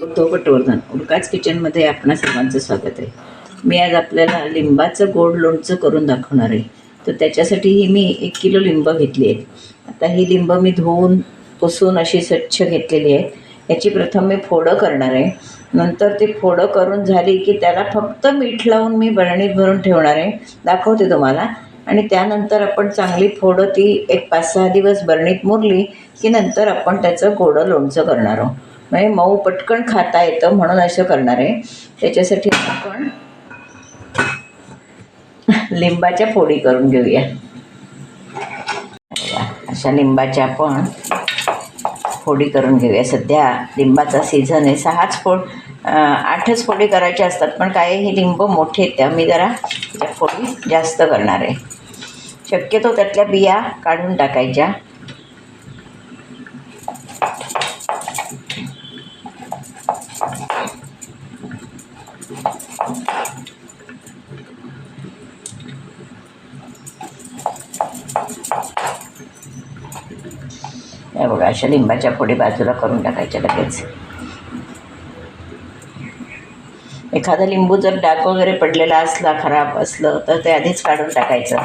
तो पटवर्धन उडकाच किचनमध्ये आपणा सर्वांचं स्वागत आहे. मी आज आपल्याला लिंबाचं गोड लोणचं करून दाखवणार आहे. तर त्याच्यासाठी ही मी एक किलो लिंब घेतली आहे. आता ही लिंब मी धुवून पुसून अशी स्वच्छ घेतलेली आहे. याची प्रथम मी फोडं करणार आहे. नंतर ती फोडं करून झाली की त्याला फक्त मीठ लावून मी बरणीत भरून ठेवणार आहे. दाखवते तुम्हाला. आणि त्यानंतर आपण चांगली फोडं ती एक पाच सहा दिवस बरणीत मुरली की नंतर आपण त्याचं गोडं लोणचं करणार आहोत. म्हणजे मऊ पटकन खाता येतं म्हणून असं करणार आहे. त्याच्यासाठी आपण लिंबाच्या फोडी करून घेऊया. अशा लिंबाच्या आपण फोडी करून घेऊया. सध्या लिंबाचा सीझन आहे. सहाच फोड आठच फोडी करायच्या असतात पण काय हे लिंब मोठे आहेत त्या मी जरा त्या फोडी जास्त करणार आहे. शक्यतो त्यातल्या बिया काढून टाकायच्या. अशा लिंबाच्या पुढे बाजूला करून टाकायच्या लगेच. एखादा लिंबू जर डाग वगैरे पडलेला असला खराब असलं तर ते आधीच काढून टाकायचं.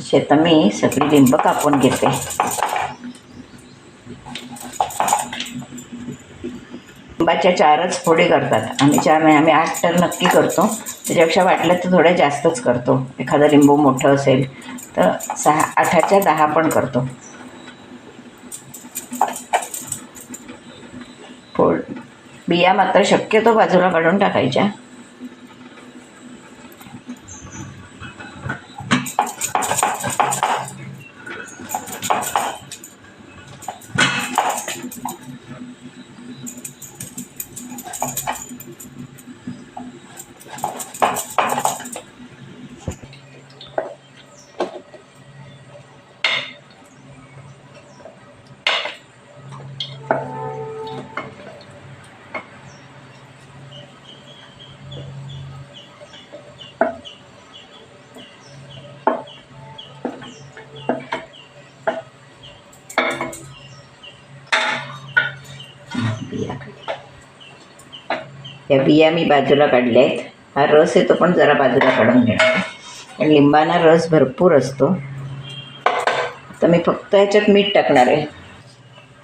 शेत मी सगळी लिंब कापून घेते. लिंबाच्या चारच फोडी करतात. आम्ही चार नाही आम्ही आठ तर नक्की करतो. त्याच्यापेक्षा वाटलं तर थोड्या जास्तच करतो. एखादा लिंबू मोठं असेल तर सहा आठाच्या दहा पण करतो. फोड. बिया मात्र शक्यतो बाजूला काढून टाकायच्या. बिया काढल्या. या बिया मी बाजूला काढल्या आहेत हा रस येतो पण जरा बाजूला काढून घेणार आहे. पण लिंबाना रस भरपूर असतो. तर मी फक्त ह्याच्यात मीठ टाकणार आहे.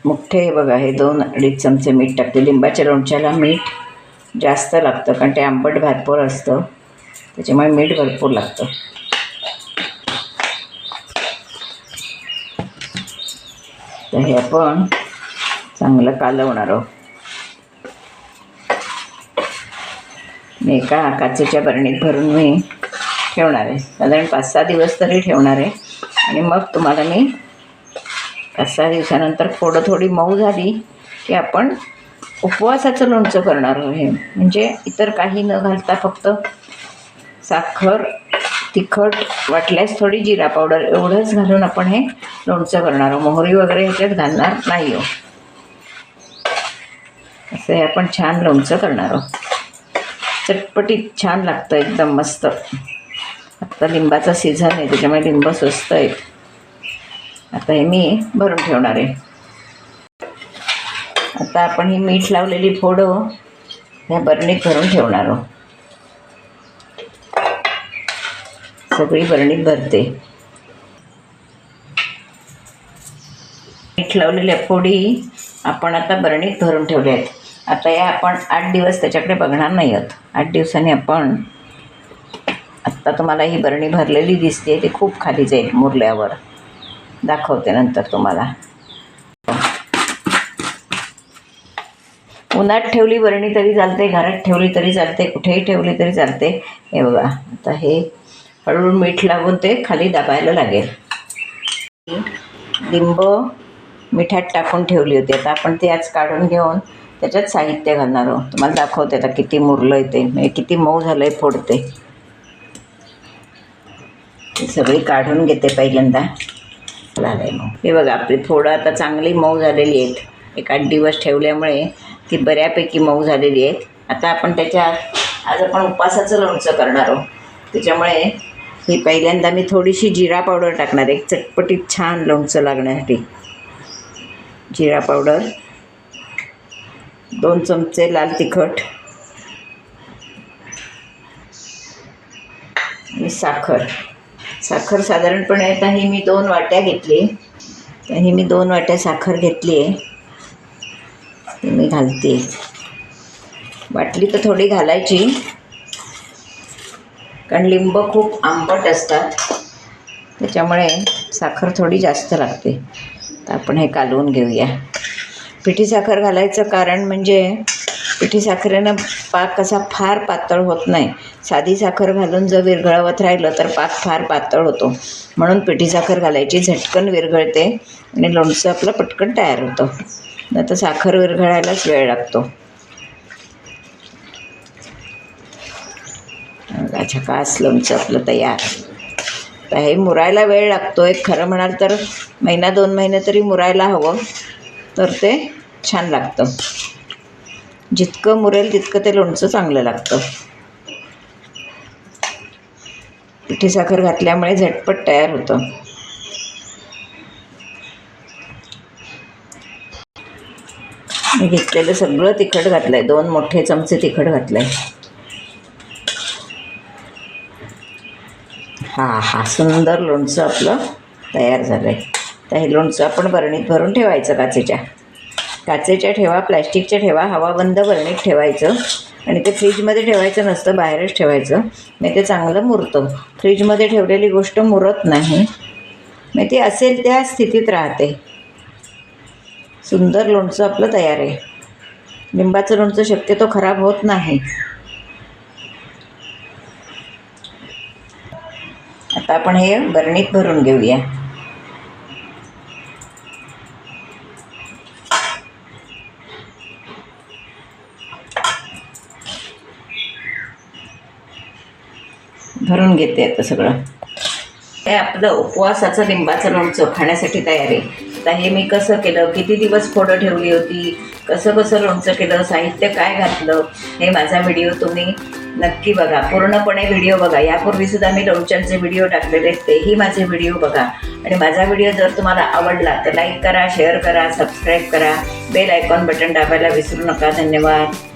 मुठ्ठे हे बघा हे दोन अडीच चमचे मीठ टाकते. लिंबाच्या लोणच्याला मीठ जास्त लागतं कारण ते आंबट भरपूर असतं. त्याच्यामुळे मीठ भरपूर लागतं. तर हे आपण चांगलं कालवणार आहोत मी एका काचेच्या बरणीत भरून मी ठेवणार आहे. साधारण पाच सहा दिवस तरी ठेवणार आहे. आणि मग तुम्हाला मी पाच सहा दिवसानंतर थोडं थोडी मऊ झाली की आपण उपवासाचं लोणचं करणार आहे म्हणजे इतर काही न घालता फक्त साखर तिखट वाटल्यास थोडी जिरा पावडर एवढंच घालून आपण हे लोणचं करणार आहोत. मोहरी वगैरे ह्याच्यात घालणार नाही हो असं हे आपण छान लोणचं करणार आहोत. चटपटीत छान लागतं एकदम मस्त. आत्ता लिंबाचा सीझन आहे त्याच्यामुळे लिंब स्वस्त आहेत. आता हे मी भरून ठेवणार आहे. आता आपण ही मीठ लावलेली फोडं ह्या बरणीत भरून ठेवणार आहोत. सगळी बरणीत भरते. मीठ लावलेल्या फोडी आपण आता बरणीत भरून ठेवल्या आहेत आता या आपण आठ दिवस त्याच्याकडे बघणार नाही आहोत. आठ दिवसांनी आपण आत्ता तुम्हाला ही बरणी भरलेली दिसते ती खूप खाली जाईल मुरल्यावर. दाखवते नंतर तुम्हाला. उन्हात ठेवली बरणी तरी चालते घरात ठेवली तरी चालते कुठेही ठेवली तरी चालते. हे बघा आता हे हळूहळू मीठ लागून ते खाली दाबायला लागेल. लिंब मिठात टाकून ठेवली होती. आता आपण ती आज काढून घेऊन त्याच्यात साहित्य घालणार आहोत तुम्हाला दाखवते आता किती मुरलं आहे ते. म्हणजे किती मऊ झालं आहे फोडते सगळी काढून घेते पहिल्यांदा. झालं आहे मग हे बघा आपली फोडं आता चांगली मऊ झालेली आहेत. एक आठ दिवस ठेवल्यामुळे ती बऱ्यापैकी मऊ झालेली आहेत. आता आपण त्याच्या आज आपण उपासाचं लोणचं करणार आहोत. त्याच्यामुळे ही पहिल्यांदा मी थोडीशी जिरा पावडर टाकणार आहे. एक चटपटीत छान लोणचं लागण्यासाठी. जिरा पावडर दोन चमचे लाल तिखट. आणि साखर. साखर साधारणपणे आता ही मी दोन वाट्या घेतली. तर ही मी दोन वाट्या साखर घेतली आहे. ती मी घालते. वाटली तर थोडी घालायची. कारण लिंब खूप आंबट असतात. त्याच्यामुळे साखर थोडी जास्त लागते. तर आपण हे कालवून घेऊया. पिठी साखर घालायचं कारण म्हणजे पिठी साखरेनं पाक कसा फार पातळ होत नाही. साधी साखर घालून जर विरघळवत राहिलं तर पाक फार पातळ होतो. म्हणून पिठी साखर घालायची झटकन विरघळते आणि लोणचं आपलं पटकन तयार होतं. नाही तर साखर विरघळायलाच वेळ लागतो. बघा, झकास लोणचं आपलं तयार. तर हे मुरायला वेळ लागतो एक खरं म्हणाल तर महिना दोन महिने तरी मुरायला हवं. तर ते छान लागतं. जितकं मुरेल तितकं ते लोणचं चांगलं लागतं. पिठी साखर घातल्यामुळे झटपट तयार होतं. मी घेतलेलं सगळं तिखट घातलं आहे दोन मोठे चमचे तिखट घातलं आहे हा हा सुंदर लोणचं आपलं तयार झालं आहे तर हे लोणचं आपण बरणीत भरून ठेवायचं काचेच्या. काचेच्या ठेवा प्लॅस्टिकच्या ठेवा हवाबंद बरणीत ठेवायचं. आणि ते फ्रीजमध्ये ठेवायचं नसतं बाहेरच ठेवायचं. नाही ते चांगलं मुरतं. फ्रीजमध्ये ठेवलेली गोष्ट मुरत नाही. मग ती असेल त्या स्थितीत राहते. सुंदर लोणचं आपलं तयार आहे. लिंबाचं लोणचं शक्यतो खराब होत नाही. आता आपण हे बरणीत भरून घेऊया. भरून घेते आता सगळं. हे आपलं उपवासाचं लिंबाचं लोणचं खाण्यासाठी तयार. आहे आता हे मी कसं केलं? किती दिवस फोडं ठेवली होती? कसं कसं लोणचं केलं? साहित्य काय घातलं? हे माझा व्हिडिओ तुम्ही नक्की बघा. पूर्णपणे व्हिडिओ बघा. यापूर्वीसुद्धा मी लोणच्यांचे व्हिडिओ टाकलेले आहेत. तेही माझे व्हिडिओ बघा. आणि माझा व्हिडिओ जर तुम्हाला आवडला तर लाईक करा शेअर करा सबस्क्राईब करा. बेल आयकॉन बटन दाबायला विसरू नका. धन्यवाद.